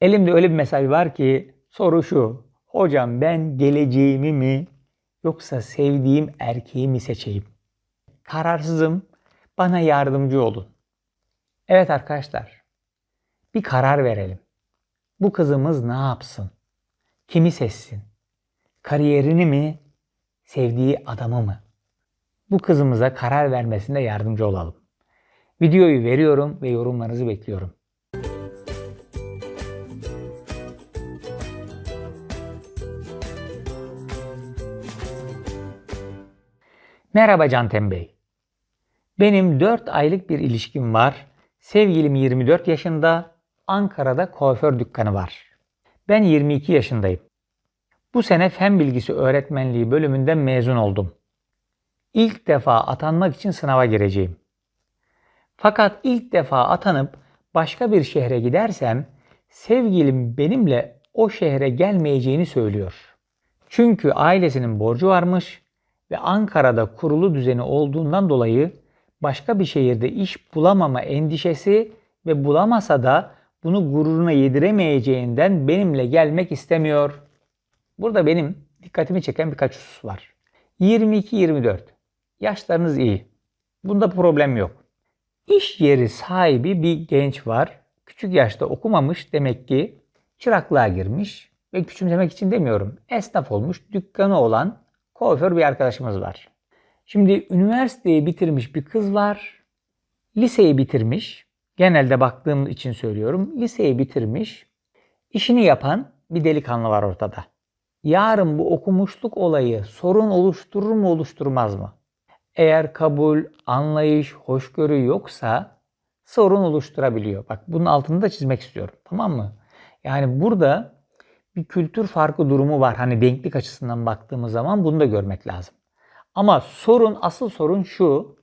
Elimde öyle bir mesaj var ki soru şu. Hocam ben geleceğimi mi yoksa sevdiğim erkeği mi seçeyim? Kararsızım. Bana yardımcı olun. Evet arkadaşlar. Bir karar verelim. Bu kızımız ne yapsın? Kimi seçsin? Kariyerini mi? Sevdiği adamı mı? Bu kızımıza karar vermesinde yardımcı olalım. Videoyu veriyorum ve yorumlarınızı bekliyorum. Merhaba Canten Bey. Benim 4 aylık bir ilişkim var. Sevgilim 24 yaşında. Ankara'da kuaför dükkanı var. Ben 22 yaşındayım. Bu sene fen bilgisi öğretmenliği bölümünden mezun oldum. İlk defa atanmak için sınava gireceğim. Fakat ilk defa atanıp başka bir şehre gidersem sevgilim benimle o şehre gelmeyeceğini söylüyor. Çünkü ailesinin borcu varmış ve Ankara'da kurulu düzeni olduğundan dolayı başka bir şehirde iş bulamama endişesi ve bulamasa da bunu gururuna yediremeyeceğinden benimle gelmek istemiyor. Burada benim dikkatimi çeken birkaç husus var. 22-24. Yaşlarınız iyi. Bunda problem yok. İş yeri sahibi bir genç var. Küçük yaşta okumamış demek ki çıraklığa girmiş ve küçümsemek için demiyorum. Esnaf olmuş, dükkanı olan kuaför bir arkadaşımız var. Şimdi üniversiteyi bitirmiş bir kız var. Liseyi bitirmiş. Genelde baktığım için söylüyorum. Liseyi bitirmiş. İşini yapan bir delikanlı var ortada. Yarın bu okumuşluk olayı sorun oluşturur mu oluşturmaz mı? Eğer kabul, anlayış, hoşgörü yoksa sorun oluşturabiliyor. Bak bunun altını da çizmek istiyorum. Tamam mı? Yani burada bir kültür farkı durumu var. Hani denklik açısından baktığımız zaman bunu da görmek lazım. Ama sorun, asıl sorun şu.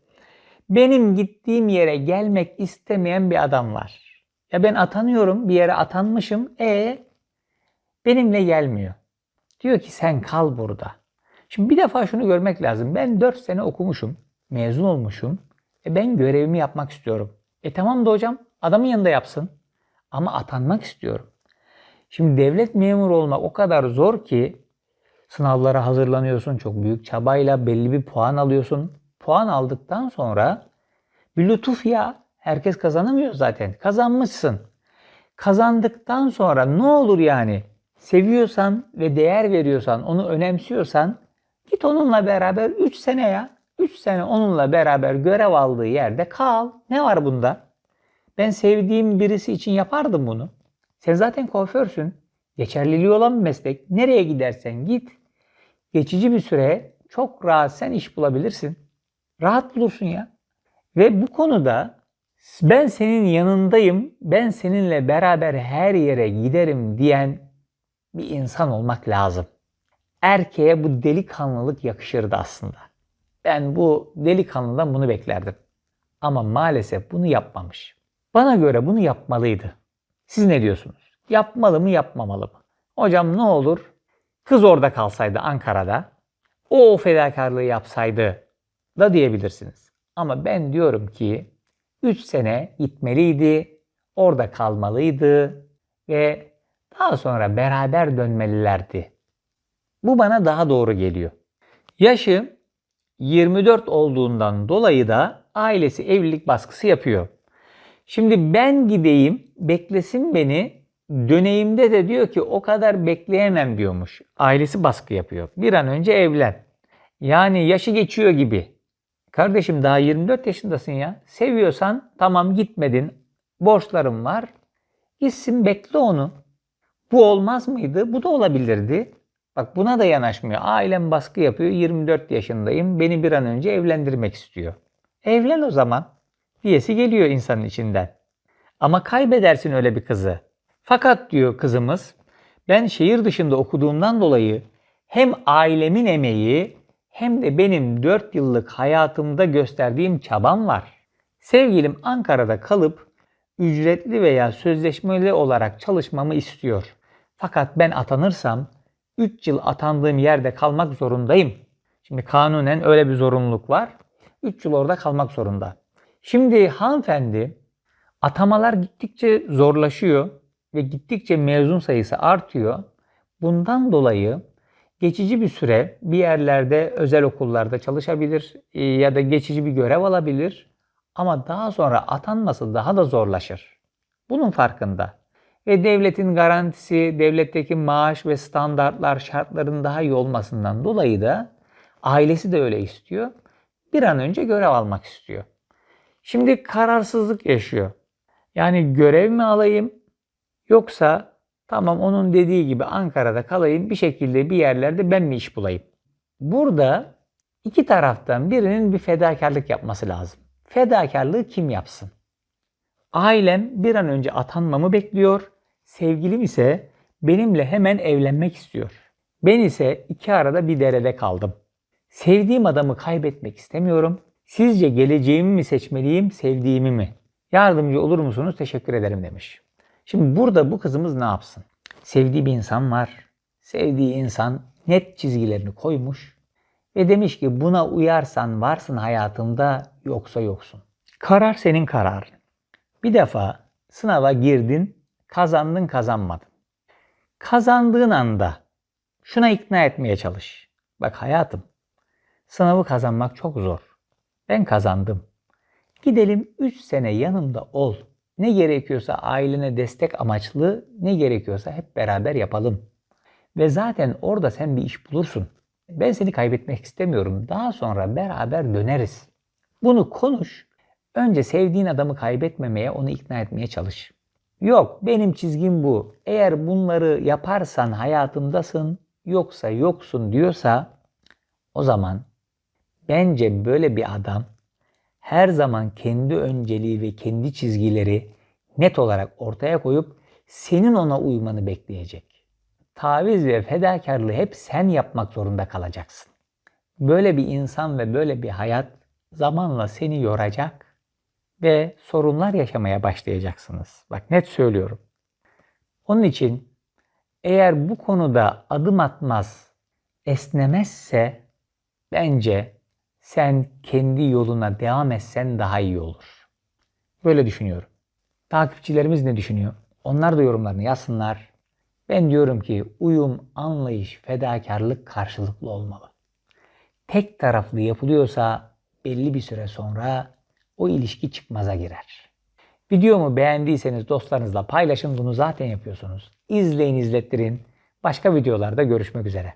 Benim gittiğim yere gelmek istemeyen bir adam var. Ya ben atanıyorum, bir yere atanmışım. E benimle gelmiyor. Diyor ki sen kal burada. Şimdi bir defa şunu görmek lazım. Ben 4 sene okumuşum, mezun olmuşum. E ben görevimi yapmak istiyorum. E tamam da hocam adamın yanında yapsın. Ama atanmak istiyorum. Şimdi devlet memuru olmak o kadar zor ki sınavlara hazırlanıyorsun çok büyük çabayla belli bir puan alıyorsun. Puan aldıktan sonra bir lütuf ya herkes kazanamıyor zaten. Kazanmışsın. Kazandıktan sonra ne olur yani? Seviyorsan ve değer veriyorsan, onu önemsiyorsan git onunla beraber 3 sene ya. 3 sene onunla beraber görev aldığı yerde kal. Ne var bunda? Ben sevdiğim birisi için yapardım bunu. Sen zaten kuaförsün. Geçerliliği olan bir meslek. Nereye gidersen git. Geçici bir süre çok rahat sen iş bulabilirsin. Rahat bulursun ya. Ve bu konuda ben senin yanındayım, ben seninle beraber her yere giderim diyen bir insan olmak lazım. Erkeğe bu delikanlılık yakışırdı aslında. Ben bu delikanlıdan bunu beklerdim. Ama maalesef bunu yapmamış. Bana göre bunu yapmalıydı. Siz ne diyorsunuz? Yapmalı mı yapmamalı mı? Hocam ne olur kız orada kalsaydı Ankara'da o, fedakarlığı yapsaydı da diyebilirsiniz. Ama ben diyorum ki 3 sene gitmeliydi, orada kalmalıydı ve daha sonra beraber dönmelilerdi. Bu bana daha doğru geliyor. Yaşı 24 olduğundan dolayı da ailesi evlilik baskısı yapıyor. Şimdi ben gideyim, beklesin beni, döneyimde de diyor ki o kadar bekleyemem diyormuş. Ailesi baskı yapıyor. Bir an önce evlen. Yani yaşı geçiyor gibi. Kardeşim daha 24 yaşındasın ya. Seviyorsan tamam gitmedin. Borçlarım var. Gitsin bekle onu. Bu olmaz mıydı? Bu da olabilirdi. Bak buna da yanaşmıyor. Ailem baskı yapıyor. 24 yaşındayım. Beni bir an önce evlendirmek istiyor. Evlen o zaman. Diyesi geliyor insanın içinden. Ama kaybedersin öyle bir kızı. Fakat diyor kızımız ben şehir dışında okuduğumdan dolayı hem ailemin emeği hem de benim 4 yıllık hayatımda gösterdiğim çabam var. Sevgilim Ankara'da kalıp ücretli veya sözleşmeli olarak çalışmamı istiyor. Fakat ben atanırsam 3 yıl atandığım yerde kalmak zorundayım. Şimdi kanunen öyle bir zorunluluk var. 3 yıl orada kalmak zorunda. Şimdi hanımefendi atamalar gittikçe zorlaşıyor. ve gittikçe mezun sayısı artıyor. Bundan dolayı geçici bir süre bir yerlerde özel okullarda çalışabilir e, ya da geçici bir görev alabilir ama daha sonra atanması daha da zorlaşır. Bunun farkında. Ve devletin garantisi, devletteki maaş ve standartlar, şartların daha iyi olmasından dolayı da ailesi de öyle istiyor. Bir an önce görev almak istiyor. Şimdi kararsızlık yaşıyor. Yani görev mi alayım yoksa tamam onun dediği gibi Ankara'da kalayım bir şekilde bir yerlerde ben mi iş bulayım? Burada iki taraftan birinin bir fedakarlık yapması lazım. Fedakarlığı kim yapsın? Ailem bir an önce atanmamı bekliyor. Sevgilim ise benimle hemen evlenmek istiyor. Ben ise iki arada bir derede kaldım. Sevdiğim adamı kaybetmek istemiyorum. Sizce geleceğimi mi seçmeliyim, sevdiğimi mi? Yardımcı olur musunuz? Teşekkür ederim demiş. Şimdi burada bu kızımız ne yapsın? Sevdiği bir insan var. Sevdiği insan net çizgilerini koymuş ve demiş ki buna uyarsan varsın hayatımda yoksa yoksun. Karar senin kararın. Bir defa sınava girdin, kazandın kazanmadın. Kazandığın anda şuna ikna etmeye çalış. Bak hayatım, sınavı kazanmak çok zor. Ben kazandım. Gidelim 3 sene yanımda ol. Ne gerekiyorsa ailene destek amaçlı, ne gerekiyorsa hep beraber yapalım. Ve zaten orada sen bir iş bulursun. Ben seni kaybetmek istemiyorum. Daha sonra beraber döneriz. Bunu konuş. Önce sevdiğin adamı kaybetmemeye, onu ikna etmeye çalış. Yok, benim çizgim bu. Eğer bunları yaparsan hayatımdasın, yoksa yoksun diyorsa o zaman bence böyle bir adam her zaman kendi önceliği ve kendi çizgileri net olarak ortaya koyup senin ona uymanı bekleyecek. Taviz ve fedakarlığı hep sen yapmak zorunda kalacaksın. Böyle bir insan ve böyle bir hayat zamanla seni yoracak ve sorunlar yaşamaya başlayacaksınız. Bak net söylüyorum. Onun için eğer bu konuda adım atmaz, esnemezse bence sen kendi yoluna devam etsen daha iyi olur. Böyle düşünüyorum. Takipçilerimiz ne düşünüyor? Onlar da yorumlarını yazsınlar. Ben diyorum ki uyum, anlayış, fedakarlık karşılıklı olmalı. Tek taraflı yapılıyorsa belli bir süre sonra o ilişki çıkmaza girer. Videomu beğendiyseniz dostlarınızla paylaşın. Bunu zaten yapıyorsunuz. İzleyin, izlettirin. Başka videolarda görüşmek üzere.